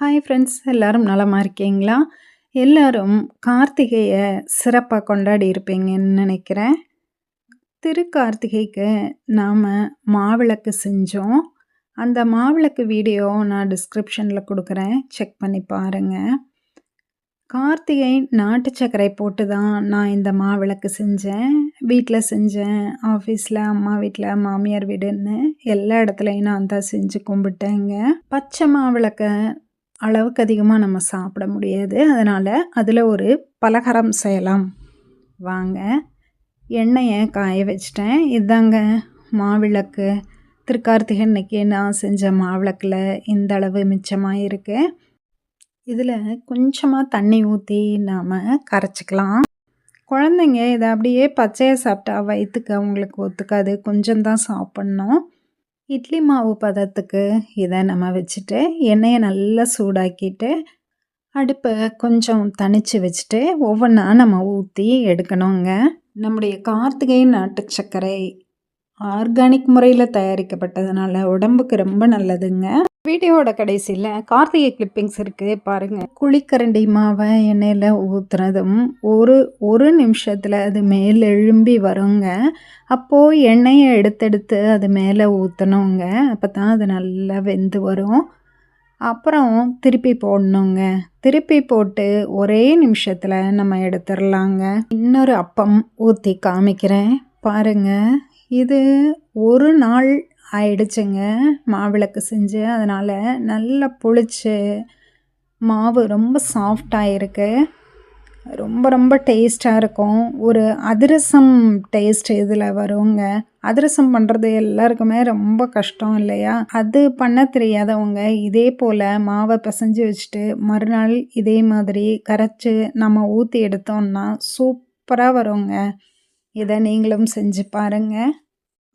Hi friends எல்லோரும் நலமாக இருக்கீங்களா? எல்லோரும் கார்த்திகையை சிறப்பாக கொண்டாடி இருப்பீங்கன்னு நினைக்கிறேன். திருக்கார்த்திகைக்கு நாம் மாவிளக்கு செஞ்சோம். அந்த மாவிளக்கு வீடியோ நான் டிஸ்கிரிப்ஷனில் கொடுக்குறேன் செக் பண்ணி பாருங்கள் கார்த்திகை நாட்டு சர்க்கரை போட்டு தான் நான் இந்த மாவிளக்கு செஞ்சேன். வீட்டில் செஞ்சேன். ஆஃபீஸில் அம்மா வீட்டில் மாமியார் வீடுன்னு எல்லா இடத்துலையும் நான் தான் செஞ்சு கும்பிட்டேங்க. பச்சை மாவிளக்கை அளவுக்கு அதிகமாக நம்ம சாப்பிட முடியாது. அதனால் அதில் ஒரு பலகாரம் செய்யலாம் வாங்க. எண்ணெயை காய வச்சுட்டேன். இதாங்க மாவிளக்கு. திருக்கார்த்திகை அன்னைக்கு நான் செஞ்ச மாவிளக்குல இந்த அளவு மிச்சமாக இருக்குது இதில் கொஞ்சமாக தண்ணி ஊற்றி நாம் கரைச்சிக்கலாம் குழந்தைங்க இதை அப்படியே பச்சையை சாப்பிட்டா வயிற்றுக்கு அவங்களுக்கு ஒத்துக்காது. கொஞ்சம் தான் சாப்பிட்ணும் இட்லி மாவு பதத்துக்கு இதை நம்ம வச்சுட்டு, எண்ணெயை நல்லா சூடாக்கிட்டு, அடுப்பை கொஞ்சம் தணிச்சு வச்சுட்டு, ஒவ்வொன்றா நம்ம ஊற்றி எடுக்கணுங்க. நம்முடைய கார்த்திகை நாட்டு சர்க்கரை ஆர்கானிக் முறையில் தயாரிக்கப்பட்டதுனால உடம்புக்கு ரொம்ப நல்லதுங்க. வீடியோட கடைசியில் கார்த்திகை கிளிப்பிங்ஸ் இருக்குது பாருங்கள் குழிக்கரண்டி மாவை எண்ணெயில் ஊற்றுனதும் ஒரு ஒரு நிமிஷத்தில் அது மேல் எழும்பி வருங்க. அப்போது எண்ணெயை எடுத்தெடுத்து அது மேலே ஊற்றணுங்க அப்போ தான் அது நல்லா வெந்து வரும். அப்புறம் திருப்பி போடணுங்க. திருப்பி போட்டு ஒரே நிமிஷத்தில் நம்ம எடுத்துடலாங்க இன்னொரு அப்பம் ஊற்றி காமிக்கிறேன். பாருங்க. இது ஒரு நாள் ஆயிடுச்சுங்க. மாவிளக்கு செஞ்சு. அதனால் நல்லா புளிச்சு, மாவு ரொம்ப சாஃப்டாக இருக்கு. ரொம்ப ரொம்ப டேஸ்ட்டாக இருக்கும். ஒரு அதிரசம் டேஸ்ட் இதில் வருங்க. அதிரசம் பண்ணுறது எல்லாருக்குமே ரொம்ப கஷ்டம் இல்லையா? அது பண்ண தெரியாதவங்க இதே போல் மாவை பிசைஞ்சு வச்சுட்டு, மறுநாள் இதே மாதிரி கரைச்சி நம்ம ஊற்றி எடுத்தோம்னா சூப்பராக வருங்க. இதை நீங்களும் செஞ்சு பாருங்கள்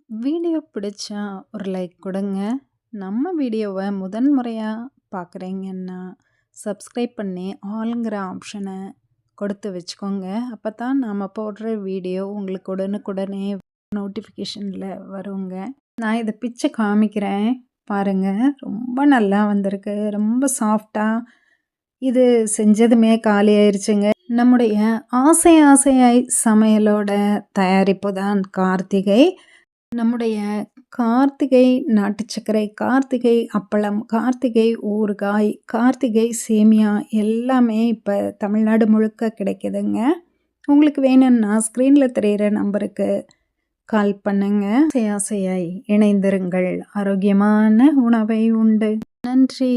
வீடியோ பிடிச்சா ஒரு லைக் கொடுங்க நம்ம வீடியோவை முதன் முறையாக பார்க்குறீங்கன்னா, சப்ஸ்கிரைப் பண்ணி ஆளுங்கிற ஆப்ஷனை கொடுத்து வச்சுக்கோங்க. அப்போ தான் நாம் போடுற வீடியோ உங்களுக்கு உடனுக்குடனே நோட்டிஃபிகேஷனில் வருங்க. நான் இதை பிச்சை காமிக்கிறேன். பாருங்க. ரொம்ப நல்லா வந்திருக்கு. ரொம்ப சாஃப்டாக இது செஞ்சதுமே காலி ஆயிடுச்சுங்க நம்முடைய ஆசை ஆசையாய் சமையலோட தயாரிப்பு தான் கார்த்திகை. நம்முடைய கார்த்திகை நாட்டு சர்க்கரை, கார்த்திகை அப்பளம், கார்த்திகை ஊறுகாய், கார்த்திகை சேமியா எல்லாமே இப்போ தமிழ்நாடு முழுக்க கிடைக்குதுங்க. உங்களுக்கு வேணும்னா ஸ்க்ரீனில் தெரிகிற நம்பருக்கு கால் பண்ணுங்க. ஆசை ஆசையாய் இணைந்திருங்கள். ஆரோக்கியமான உணவை உண்டு. நன்றி.